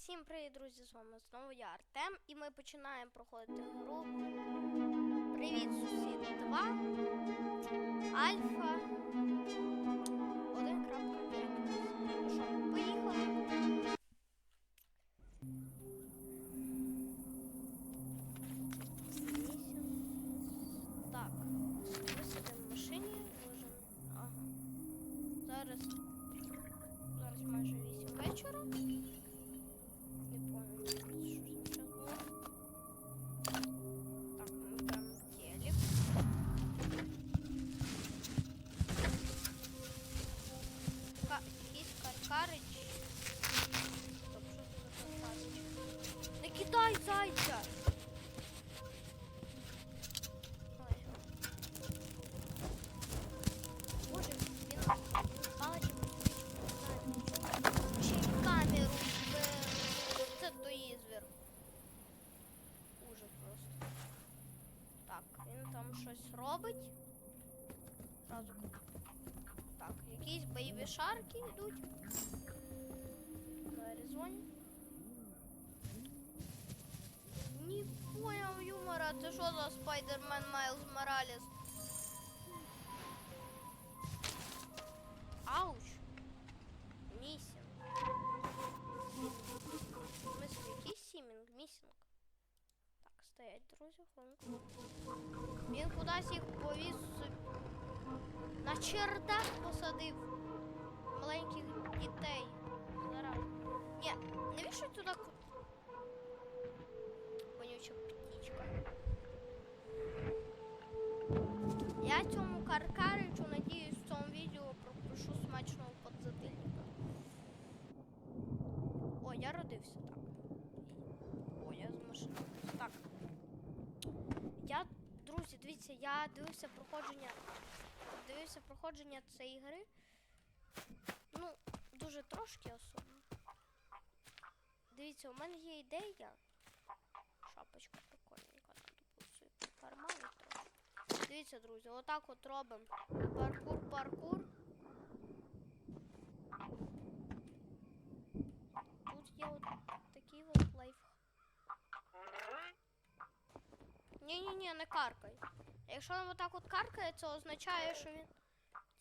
Всім привіт, друзі! З вами знову я Артем, і ми починаємо проходити гру. Привіт, сусід 2. Альфа. 1.5. Ну що, поїхали. Так, він там щось робить. Зразу. Так, якісь бейбі шарки йдуть. Двері дзвонять. Не понял юмора, це що за Спайдермен Майлз Моралес? Ауч! Стоять, друзі. Він кудись їх повіз. На чердак посадив маленьких дітей. Зараз. Ні, навіщо туди Вонюча птічка. Я цьому каркаричу, надіюсь, в цьому відео пропишу смачного подзатильника. О, я родився так. О, я з машини. Так. Я, друзі, дивіться, я дивився проходження. Дивився проходження цієї гри. Ну, дуже трошки особливо. Дивіться, у мене є ідея. Шапочка прикольненька, тут пусую кармани трохи. Дивіться, друзі, отак от робимо. Паркур, паркур. Тут є от такий от лайф. Ні-ні-ні, не каркай. Якщо він отак от каркає, це означає, що він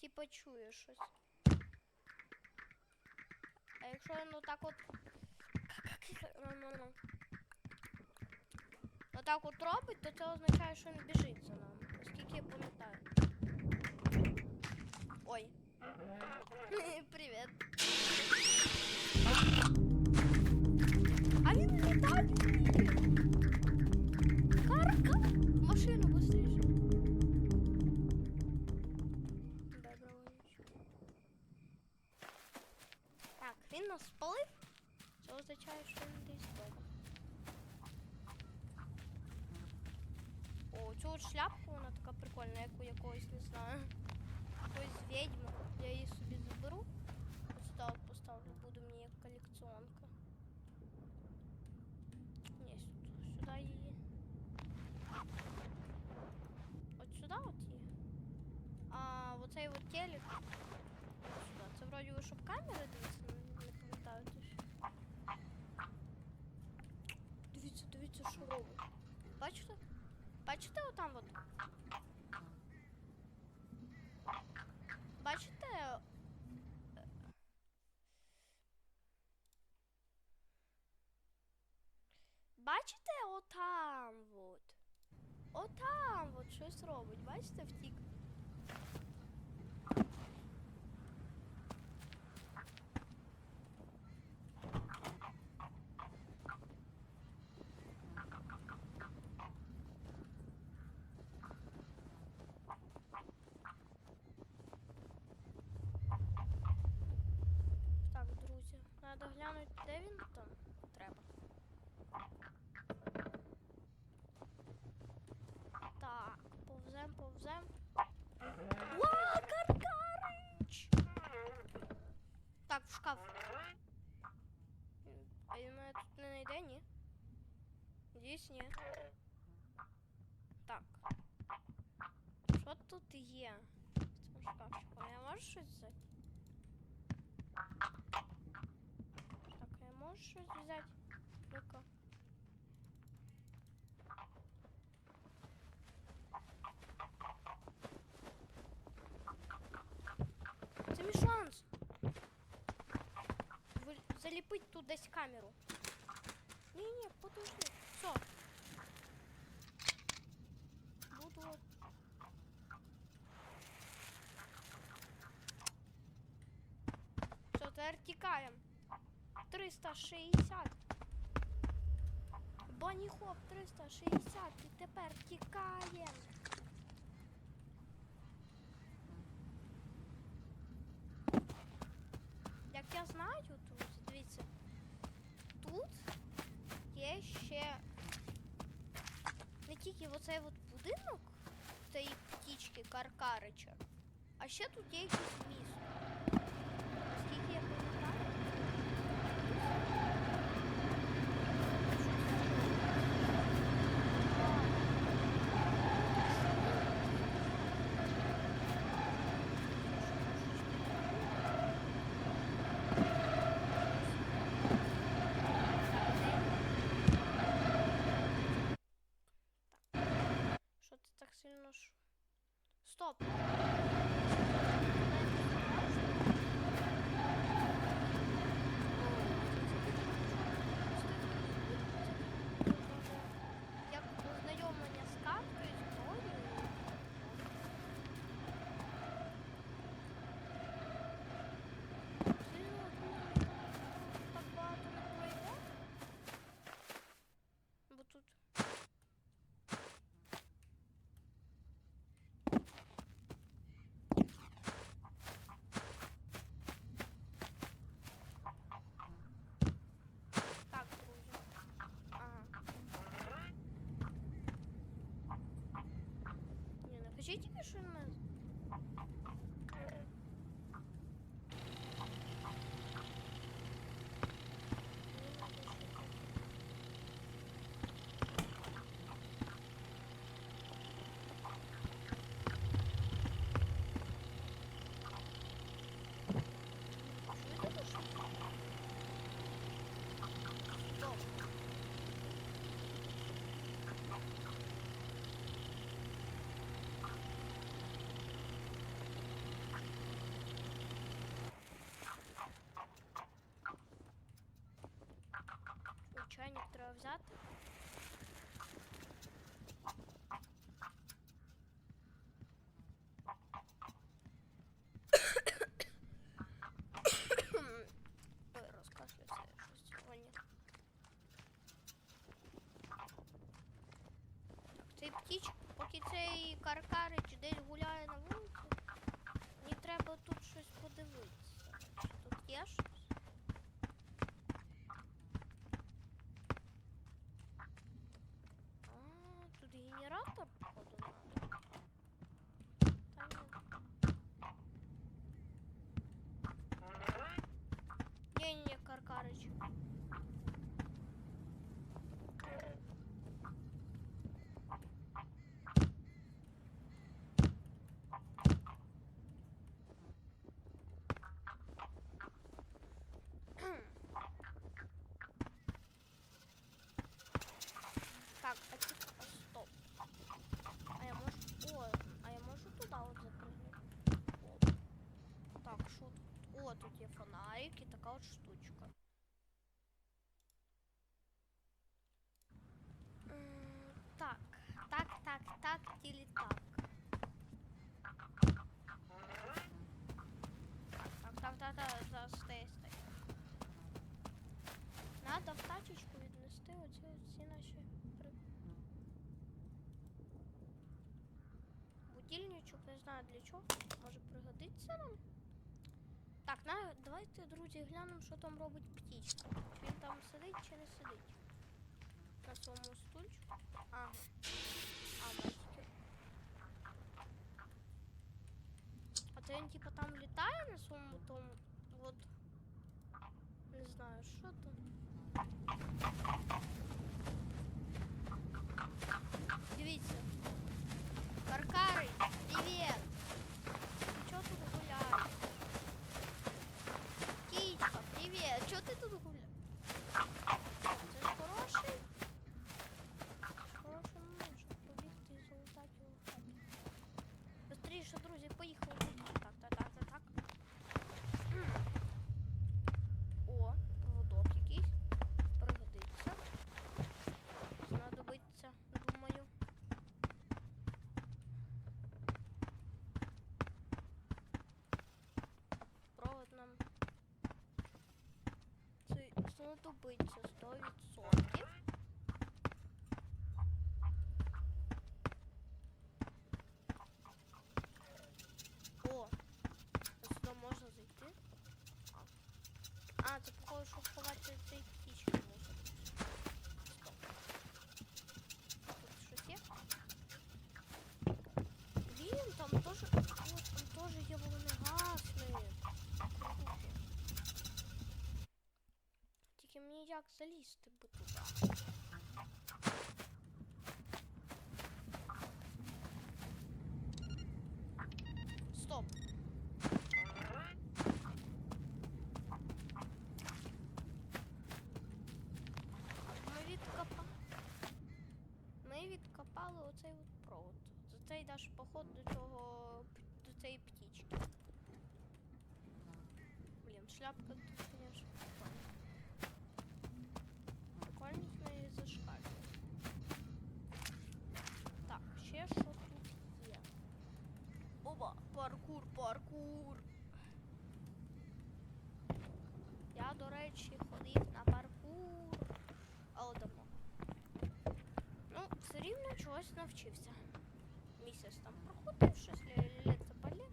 типа чує щось. А якщо він отак от. Ну-ну-ну. Отак от робить, то це означає, що він біжить за нами. Наскільки я пам'ятаю. Ой. Привіт. А він літати нас спалив. Це означає, що він десь тут. О, цю от шляпку, вона така прикольна, як у якогось, не знаю. Якоїсь відьми. Я її собі заберу. Ось сюди от поставлю, буде мені як колекціонка. Ні, сюди, сюди її. От сюди от її. А оцей от телек. От сюди. Це вроді ви щоб камери дивіться, Дивіться, дивіться, що робить. Бачите? Бачите отам от? Бачите? Е, Бачите отам от? Отам от щось робить. Бачите, втік. глянути, де він там треба. Так, повзем, повзем. Ва, Каркарич! Так, в шкаф. Він- А він мене тут не знайде, ні? Надіюсь, ні. Так. Що тут є? В цьому шкафчику? А я можу щось взяти? щось взяти? Ну-ка. Це мій шанс. Ви- Заліпить тут десь камеру. Ні, ні, подожди. Все. Буду. от- Все, тепер тікаємо. 360. Бонні хоп 360. І тепер тікаємо. Як я знаю, тут, дивіться, тут є ще не тільки оцей от будинок цієї птічки Каркарича, а ще тут є якийсь місто. Стоп! Як ознайомлення з карткою, з зброєю. Сильно думаю, так багато не пройде. Бо тут Так, друзі. Ага. Ні, тебе кажіть тільки, що ми. Чуєте, що? Стоп. Чайник треба взяти. Ой, розкашлявся я щось сьогодні. Цей птіч, поки цей каркарич десь гуляє на вулиці, мені треба тут щось подивитися. Чи тут є щось? А, тут генератор, походу, надо. Та ні. Ні-ні-ні, каркарич. Так, а ті- а, стоп. А я можу. О, а я можу туди от запрыгнути? О. Так, що тут? О, тут є фонарик і така от штучка. М, Так, так, так, так, тілі так. Так, так, так, так, так, стей, стей. Надо в тачечку віднести оці всі наші при... Будильничок, не знаю для чого. Може пригодиться нам. Так, на, давайте, друзі, глянемо, що там робить птічка. Чи він там сидить, чи не сидить. На своєму стульчику. Ага. А, бачите. А то він типа там літає на своєму тому. Вот. Не знаю, що там. Дивіться. Каркарий, привіт! Ти чого тут гуляешь? Кічка, привет! Чого ты тут гуляєш? Знадобиться 100%. О, сюди можна зайти. А, це походу, щоб ховати цей птічки може. Стоп. Тут щось є? Блін, там теж. О, там теж є вогнегасний. Круто. Тільки мені як залізти би туди. Стоп. Ми відкопали. Ми відкопали оцей от провод. Цей наш поход до цього до цієї птічки. Блін, шляпка тут, конечно, прикольна. Прикольність в неї зашкалює. Так, ще що тут є? Оба, паркур, паркур. Я, до речі, ходив на паркур. Але давно. Ну, все рівно чогось навчився. Місяць там проходив, щось лі- літ запалів.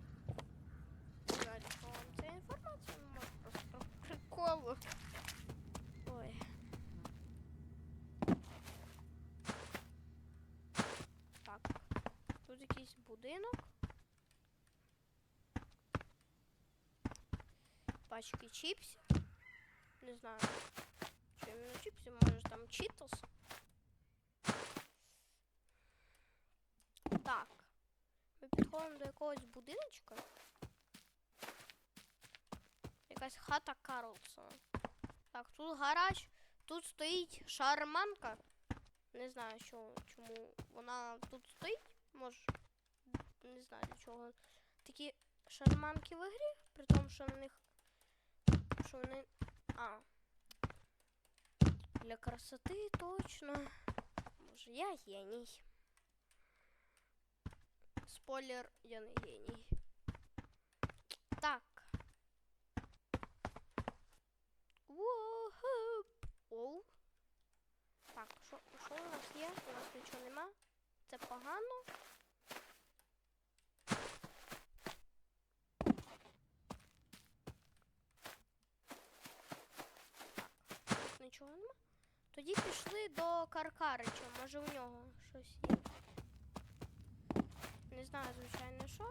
Не знаю, вам ця інформація, може просто приколу. Ой. Так. Тут якийсь будинок. Пачки чіпсів. Не знаю. Чи іменно чіпсів, може там читос. Так. Ми підходимо до якогось будиночка. Якась хата Карлсона. Так, тут гараж, тут стоїть шарманка. Не знаю, що, чому вона тут стоїть. Може, не знаю для чого. Такі шарманки в ігрі, при тому, що на них. Що вони. А. Для красоти точно. Може, я геній. Спойлер, я не геній. Так. Оу. Так, що у нас є? У нас нічого нема. Це погано. Так, тут нічого нема. Тоді пішли до Каркарича. Може у нього щось є. Не знаю, звичайно, що.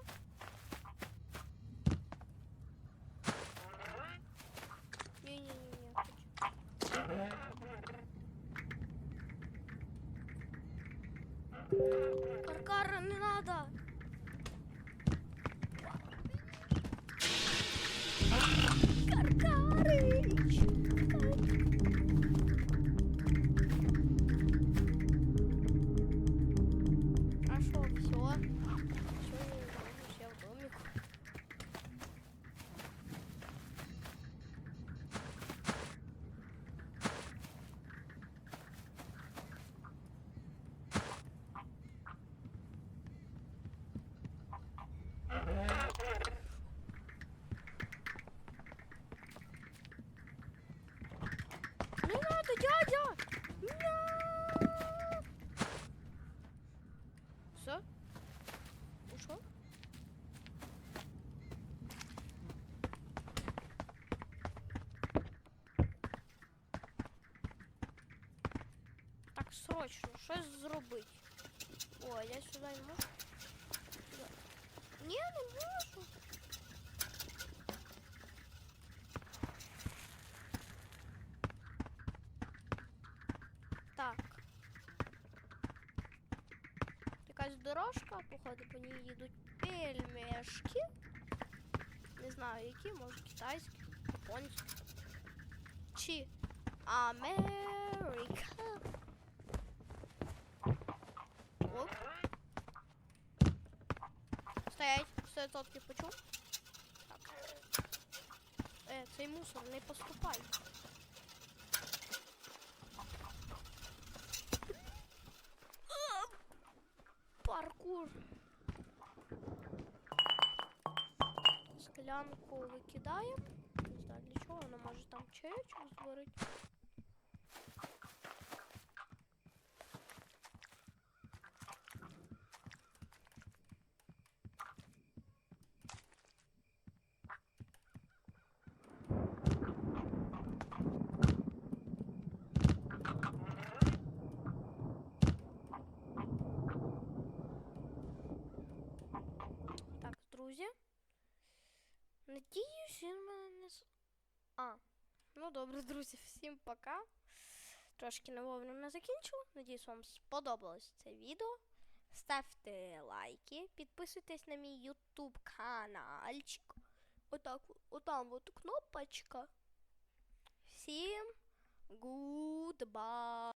Ні-ні-ні, хочу. Каркара, не надо! Срочно, щось зробити. О, я сюди не можу. Ні, не можу. Так. Якась дорожка, походу по ній їдуть пельмешки. Не знаю, які, може китайські, японські. Чи Америка. 100% почув. Так. Е, цей мусор не поступай. Паркур. Склянку викидаємо. Не знаю для чого, вона може там чаєчок зварити. Надіюсь, він мене не А. Ну добре, друзі, всім пока. Трошки не закінчу. Надіюсь, вам сподобалось це відео. Ставте лайки, підписуйтесь на мій YouTube каналчик. Отак, отам от кнопочка. Всім goodbye!